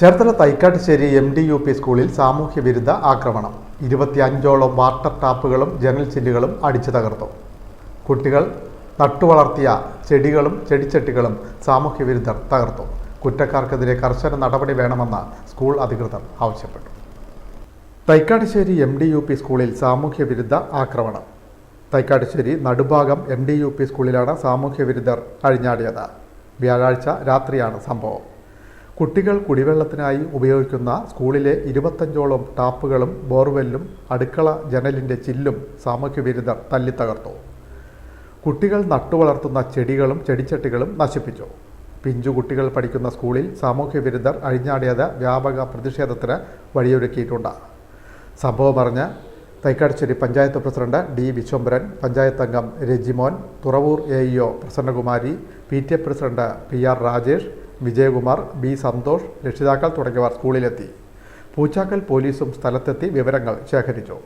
Cherthala Thaikkattussery M D U P സ്കൂളിൽ സാമൂഹ്യ വിരുദ്ധ ആക്രമണം. ഇരുപത്തിയഞ്ചോളം വാട്ടർ ടാപ്പുകളും ജനൽ ചില്ലുകളും അടിച്ചു തകർത്തു. കുട്ടികൾ നട്ടുവളർത്തിയ ചെടികളും ചെടിച്ചട്ടികളും സാമൂഹ്യ വിരുദ്ധർ തകർത്തു. കുറ്റക്കാർക്കെതിരെ കർശന നടപടി വേണമെന്ന് സ്കൂൾ അധികൃതർ ആവശ്യപ്പെട്ടു. Thaikattussery M D U P സ്കൂളിൽ സാമൂഹ്യ വിരുദ്ധ ആക്രമണം. Thaikattussery Nadubhagam M D U P സ്കൂളിലാണ് സാമൂഹ്യ വിരുദ്ധർ അഴിഞ്ഞാടിയത്. വ്യാഴാഴ്ച രാത്രിയാണ് സംഭവം. കുട്ടികൾ കുടിവെള്ളത്തിനായി ഉപയോഗിക്കുന്ന സ്കൂളിലെ ഇരുപത്തഞ്ചോളം ടാപ്പുകളും ബോർവെല്ലും അടുക്കള ജനലിന്റെ ചില്ലും സാമൂഹ്യ വിരുദ്ധർ തല്ലിത്തകർത്തു. കുട്ടികൾ നട്ടുവളർത്തുന്ന ചെടികളും ചെടിച്ചട്ടികളും നശിപ്പിച്ചു. പിഞ്ചു കുട്ടികൾ പഠിക്കുന്ന സ്കൂളിൽ സാമൂഹ്യ വിരുദ്ധർ അഴിഞ്ഞാടിയത് വ്യാപക പ്രതിഷേധത്തിന് വഴിയൊരുക്കിയിട്ടുണ്ട്. സംഭവം പറഞ്ഞ് തൈക്കാട്ടുശ്ശേരി പഞ്ചായത്ത് പ്രസിഡന്റ് ഡി വിശ്വംബരൻ പഞ്ചായത്ത് അംഗം Rajimon Thuravoor A EO Prasannakumari P T A president P R Rajesh Vijayakumar B Santhosh രക്ഷിതാക്കൾ തുടങ്ങിയവർ സ്കൂളിലെത്തി. പൂച്ചാക്കൽ പോലീസും സ്ഥലത്തെത്തി വിവരങ്ങൾ ശേഖരിച്ചു.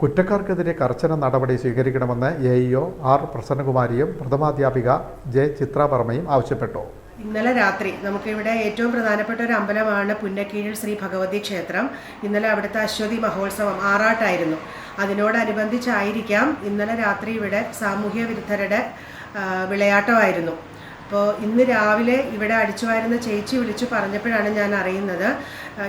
കുറ്റക്കാർക്കെതിരെ കർശന നടപടി സ്വീകരിക്കണമെന്ന് എ ഇഒ ആർ പ്രസന്നകുമാരിയും പ്രഥമാധ്യാപിക ജെ ചിത്രാവർമ്മയും ആവശ്യപ്പെട്ടു. ഇന്നലെ രാത്രി നമുക്കിവിടെ ഏറ്റവും പ്രധാനപ്പെട്ട ഒരു അമ്പലമാണ് പുന്നക്കീഴിൽ ശ്രീ ഭഗവതി ക്ഷേത്രം. ഇന്നലെ അവിടുത്തെ അശ്വതി മഹോത്സവം ആറാട്ടായിരുന്നു. അതിനോടനുബന്ധിച്ചായിരിക്കാം ഇന്നലെ രാത്രി ഇവിടെ സാമൂഹ്യ വിരുദ്ധരുടെ വിളയാട്ടമായിരുന്നു. അപ്പോൾ ഇന്ന് രാവിലെ ഇവിടെ അടിച്ചു വാരുന്ന ചേച്ചി വിളിച്ചു പറഞ്ഞപ്പോഴാണ് ഞാൻ അറിയുന്നത്.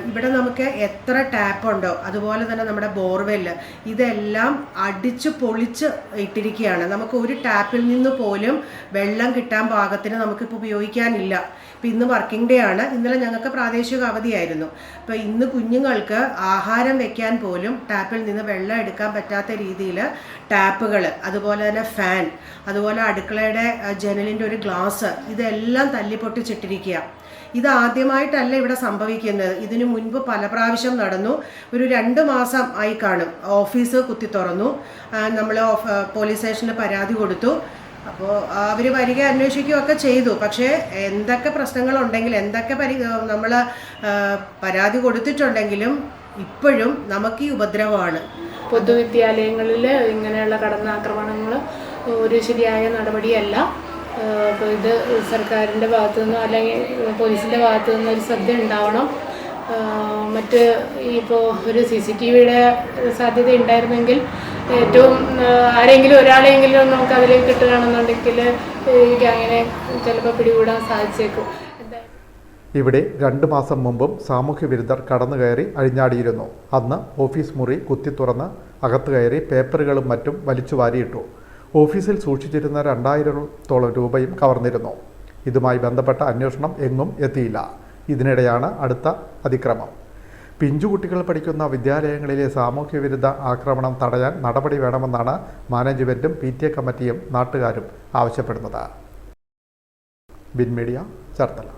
ഇവിടെ നമുക്ക് എത്ര ടാപ്പ് ഉണ്ടോ അതുപോലെ തന്നെ നമ്മുടെ ബോർവെല്ല് ഇതെല്ലാം അടിച്ച് പൊളിച്ച് ഇട്ടിരിക്കുകയാണ്. നമുക്ക് ഒരു ടാപ്പിൽ നിന്ന് പോലും വെള്ളം കിട്ടാൻ പാകത്തിന് നമുക്കിപ്പോൾ ഉപയോഗിക്കാനില്ല. ഇപ്പം ഇന്ന് വർക്കിംഗ് ഡേ ആണ്. ഇന്നലെ ഞങ്ങൾക്ക് പ്രാദേശിക അവധിയായിരുന്നു. അപ്പോൾ ഇന്ന് കുഞ്ഞുങ്ങൾക്ക് ആഹാരം വെക്കാൻ പോലും ടാപ്പിൽ നിന്ന് വെള്ളം എടുക്കാൻ പറ്റാത്ത രീതിയിൽ ടാപ്പുകൾ അതുപോലെ തന്നെ ഫാൻ അതുപോലെ അടുക്കളയുടെ ജനലിന്റെ ഒരു ഗ്ലാസ് ഇതെല്ലാം തല്ലിപ്പൊട്ടിച്ചിട്ടിരിക്കുക ഇത് ആദ്യമായിട്ടല്ല ഇവിടെ സംഭവിക്കുന്നത്. ഇതിനു മുൻപ് പല പ്രാവശ്യം നടന്നു. ഒരു രണ്ട് മാസം ആയി കാണും. ഓഫീസ് കുത്തി തുറന്നു. നമ്മൾ പോലീസ് സ്റ്റേഷനിൽ പരാതി കൊടുത്തു. അപ്പോൾ അവർ വരിക അന്വേഷിക്കുകയൊക്കെ ചെയ്തു. പക്ഷേ എന്തൊക്കെ പ്രശ്നങ്ങളുണ്ടെങ്കിൽ എന്തൊക്കെ പരി നമ്മൾ പരാതി കൊടുത്തിട്ടുണ്ടെങ്കിലും ഇപ്പോഴും നമുക്ക് ഈ ഉപദ്രവമാണ്. പൊതുവിദ്യാലയങ്ങളിൽ ഇങ്ങനെയുള്ള കടന്നാക്രമണങ്ങൾ ഒരു ശരിയായ നടപടിയല്ല. ഇത് സർക്കാരിന്റെ ഭാഗത്തു നിന്നോ അല്ലെങ്കിൽ പോലീസിന്റെ ഭാഗത്തു നിന്നോ ഒരു ശ്രദ്ധ ഉണ്ടാവണം. മറ്റ് ഇപ്പോൾ ഒരു സി സി ടി വിയുടെ സാധ്യത ഉണ്ടായിരുന്നെങ്കിൽ ഏറ്റവും ആരെങ്കിലും ഒരാളെങ്കിലും നമുക്ക് അതിലേക്ക് കിട്ടുകയാണെന്നുണ്ടെങ്കിൽ എനിക്ക് അങ്ങനെ ചിലപ്പോൾ പിടികൂടാൻ സാധിച്ചേക്കും. ഇവിടെ രണ്ട് മാസം മുമ്പും സാമൂഹ്യ വിരുദ്ധർ കടന്നു കയറി അഴിഞ്ഞാടിയിരുന്നു. അന്ന് ഓഫീസ് മുറി കുത്തി തുറന്ന് അകത്ത് കയറി പേപ്പറുകളും മറ്റും വലിച്ചു വാരിയിട്ടു. ഓഫീസിൽ സൂക്ഷിച്ചിരുന്ന രണ്ടായിരത്തോളം രൂപയും കവർന്നിരുന്നു. ഇതുമായി ബന്ധപ്പെട്ട അന്വേഷണം എങ്ങും എത്തിയില്ല. ഇതിനിടെയാണ് അടുത്ത അതിക്രമം. പിഞ്ചുകുട്ടികൾ പഠിക്കുന്ന വിദ്യാലയങ്ങളിലെ സാമൂഹ്യ വിരുദ്ധ ആക്രമണം തടയാൻ നടപടി വേണമെന്നാണ് മാനേജ്മെന്റും പി ടി എ കമ്മിറ്റിയും നാട്ടുകാരും ആവശ്യപ്പെടുന്നത്. ബിൻ മീഡിയ ചേർത്തല.